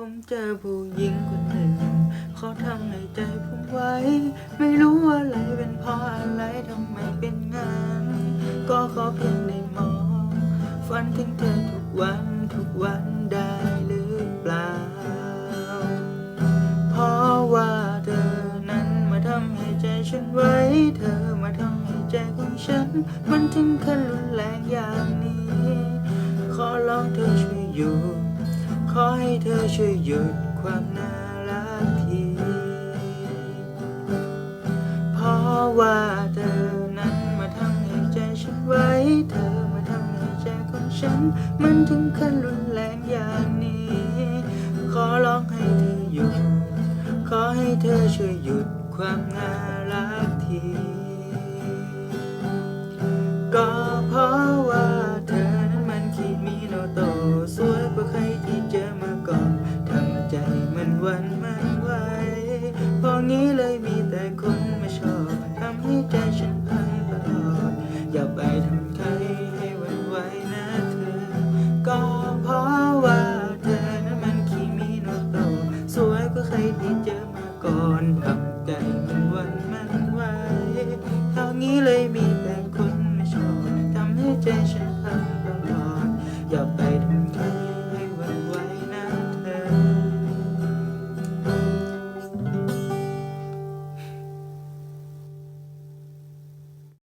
ผมเจอผู้หญิงคนหนึ่งเขาทำให้ใจผมไว้ ไม่รู้อะไรเป็นเพราะอะไรทำไมเป็นงั้นก็ขอเพียงได้มองฝันถึงเธอทุกวันทุกวันได้หรือเปล่า เพราะว่าเธอนั้นมาทำให้ใจฉันไว้ เธอมาทำให้ใจของฉัน มันถึงขั้นรุนแรงอย่างนี้ ขอร้องเธอช่วยอยู่ ขอให้เธอช่วยหยุดความน่ารักทีเพราะว่าเธอนั้นมาทำให้ใจฉันไว้ เธอมาทำให้ใจของฉัน มันถึงขั้นรุนแรงอย่างนี้ ขอร้องให้เธอหยุด ขอให้เธอช่วยหยุดความน่ารักที วันมันไหวพวกนี้เลยมีแต่คนมาชอบทำให้ใจฉันพังตลอด อย่าไปทำใครให้วันไหวนะเธอ ก็เพราะว่าเธอนั้นมันขี้มีโนโตสวยกว่าใครที่เจอมาก่อนทำใจ